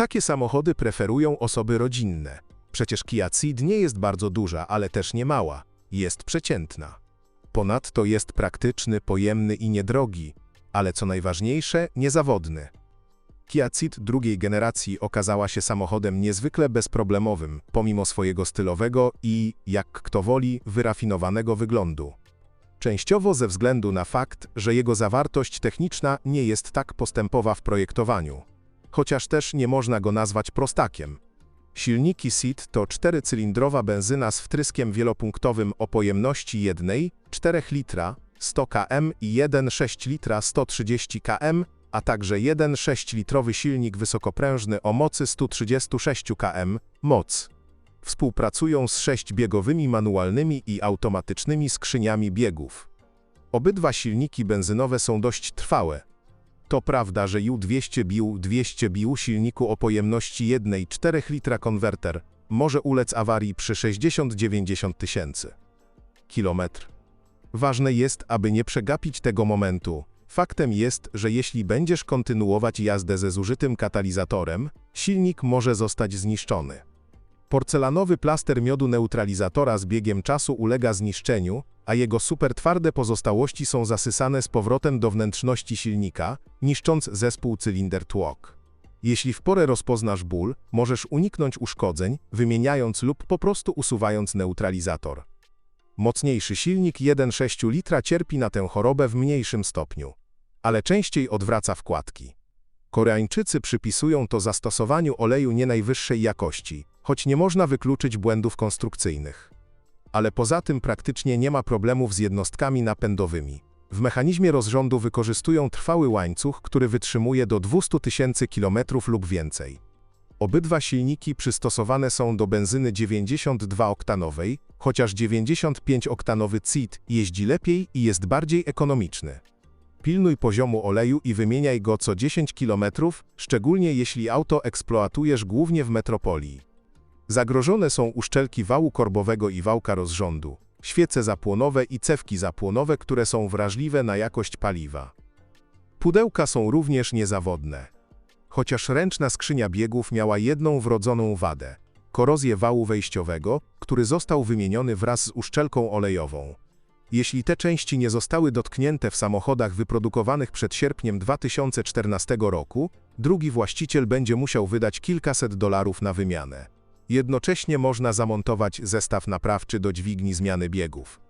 Takie samochody preferują osoby rodzinne. Przecież Kia Ceed nie jest bardzo duża, ale też nie mała. Jest przeciętna. Ponadto jest praktyczny, pojemny i niedrogi, ale co najważniejsze, niezawodny. Kia Ceed drugiej generacji okazała się samochodem niezwykle bezproblemowym, pomimo swojego stylowego i, jak kto woli, wyrafinowanego wyglądu. Częściowo ze względu na fakt, że jego zawartość techniczna nie jest tak postępowa w projektowaniu. Chociaż też nie można go nazwać prostakiem. Silniki SEAT to czterycylindrowa benzyna z wtryskiem wielopunktowym o pojemności 1,4 litra 100 km i 1,6 litra 130 km, a także jeden 6-litrowy silnik wysokoprężny o mocy 136 km moc. Współpracują z sześcibiegowymi manualnymi i automatycznymi skrzyniami biegów. Obydwa silniki benzynowe są dość trwałe. To prawda, że U200 BIU 200 BIU silniku o pojemności 1,4 litra konwerter może ulec awarii przy 60-90 tysięcy kilometr. Ważne jest, aby nie przegapić tego momentu. Faktem jest, że jeśli będziesz kontynuować jazdę ze zużytym katalizatorem, silnik może zostać zniszczony. Porcelanowy plaster miodu neutralizatora z biegiem czasu ulega zniszczeniu, a jego supertwarde pozostałości są zasysane z powrotem do wnętrzności silnika, niszcząc zespół cylinder tłok. Jeśli w porę rozpoznasz ból, możesz uniknąć uszkodzeń, wymieniając lub po prostu usuwając neutralizator. Mocniejszy silnik 1,6 litra cierpi na tę chorobę w mniejszym stopniu, ale częściej odwraca wkładki. Koreańczycy przypisują to zastosowaniu oleju nie najwyższej jakości, choć nie można wykluczyć błędów konstrukcyjnych. Ale poza tym praktycznie nie ma problemów z jednostkami napędowymi. W mechanizmie rozrządu wykorzystują trwały łańcuch, który wytrzymuje do 200 000 km lub więcej. Obydwa silniki przystosowane są do benzyny 92-oktanowej, chociaż 95-oktanowy CIT jeździ lepiej i jest bardziej ekonomiczny. Pilnuj poziomu oleju i wymieniaj go co 10 km, szczególnie jeśli auto eksploatujesz głównie w metropolii. Zagrożone są uszczelki wału korbowego i wałka rozrządu, świece zapłonowe i cewki zapłonowe, które są wrażliwe na jakość paliwa. Pudełka są również niezawodne. Chociaż ręczna skrzynia biegów miała jedną wrodzoną wadę korozję wału wejściowego, który został wymieniony wraz z uszczelką olejową. Jeśli te części nie zostały dotknięte w samochodach wyprodukowanych przed sierpniem 2014 roku, drugi właściciel będzie musiał wydać kilkaset dolarów na wymianę. Jednocześnie można zamontować zestaw naprawczy do dźwigni zmiany biegów.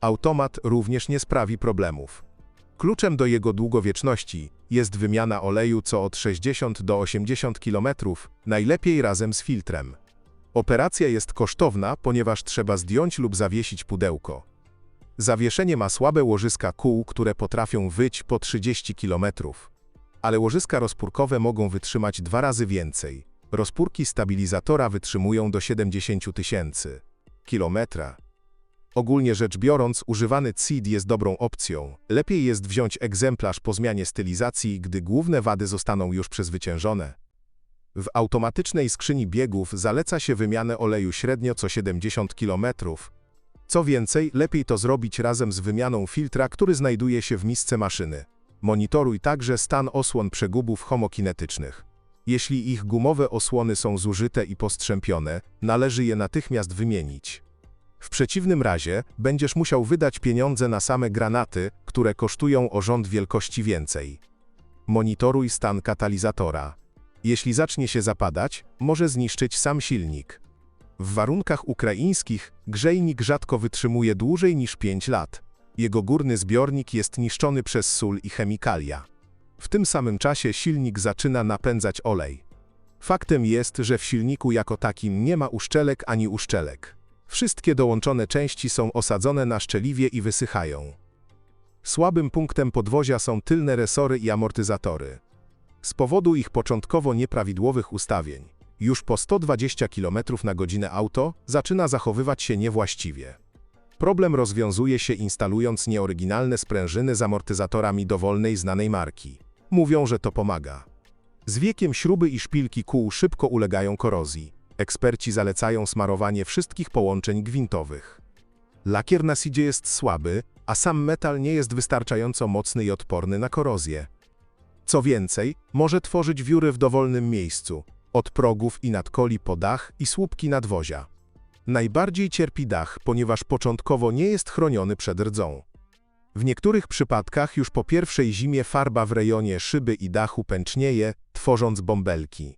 Automat również nie sprawi problemów. Kluczem do jego długowieczności jest wymiana oleju co od 60 do 80 km, najlepiej razem z filtrem. Operacja jest kosztowna, ponieważ trzeba zdjąć lub zawiesić pudełko. Zawieszenie ma słabe łożyska kół, które potrafią wyć po 30 km. Ale łożyska rozpórkowe mogą wytrzymać dwa razy więcej. Rozpórki stabilizatora wytrzymują do 70 tysięcy kilometra. Ogólnie rzecz biorąc, używany CID jest dobrą opcją. Lepiej jest wziąć egzemplarz po zmianie stylizacji, gdy główne wady zostaną już przezwyciężone. W automatycznej skrzyni biegów zaleca się wymianę oleju średnio co 70 km. Co więcej, lepiej to zrobić razem z wymianą filtra, który znajduje się w misce maszyny. Monitoruj także stan osłon przegubów homokinetycznych. Jeśli ich gumowe osłony są zużyte i postrzępione, należy je natychmiast wymienić. W przeciwnym razie będziesz musiał wydać pieniądze na same granaty, które kosztują o rząd wielkości więcej. Monitoruj stan katalizatora. Jeśli zacznie się zapadać, może zniszczyć sam silnik. W warunkach ukraińskich grzejnik rzadko wytrzymuje dłużej niż 5 lat. Jego górny zbiornik jest niszczony przez sól i chemikalia. W tym samym czasie silnik zaczyna napędzać olej. Faktem jest, że w silniku jako takim nie ma uszczelek ani uszczelek. Wszystkie dołączone części są osadzone na szczeliwie i wysychają. Słabym punktem podwozia są tylne resory i amortyzatory. Z powodu ich początkowo nieprawidłowych ustawień, już po 120 km na godzinę auto zaczyna zachowywać się niewłaściwie. Problem rozwiązuje się instalując nieoryginalne sprężyny z amortyzatorami dowolnej znanej marki. Mówią, że to pomaga. Z wiekiem śruby i szpilki kół szybko ulegają korozji. Eksperci zalecają smarowanie wszystkich połączeń gwintowych. Lakier na sidzie jest słaby, a sam metal nie jest wystarczająco mocny i odporny na korozję. Co więcej, może tworzyć wióry w dowolnym miejscu, od progów i nadkoli po dach i słupki nadwozia. Najbardziej cierpi dach, ponieważ początkowo nie jest chroniony przed rdzą. W niektórych przypadkach już po pierwszej zimie farba w rejonie szyby i dachu pęcznieje, tworząc bąbelki.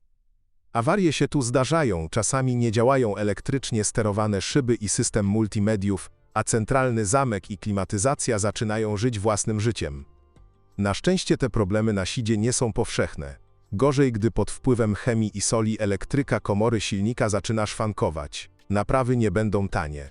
Awarie się tu zdarzają, czasami nie działają elektrycznie sterowane szyby i system multimediów, a centralny zamek i klimatyzacja zaczynają żyć własnym życiem. Na szczęście te problemy na sidzie nie są powszechne. Gorzej, gdy pod wpływem chemii i soli elektryka komory silnika zaczyna szwankować. Naprawy nie będą tanie.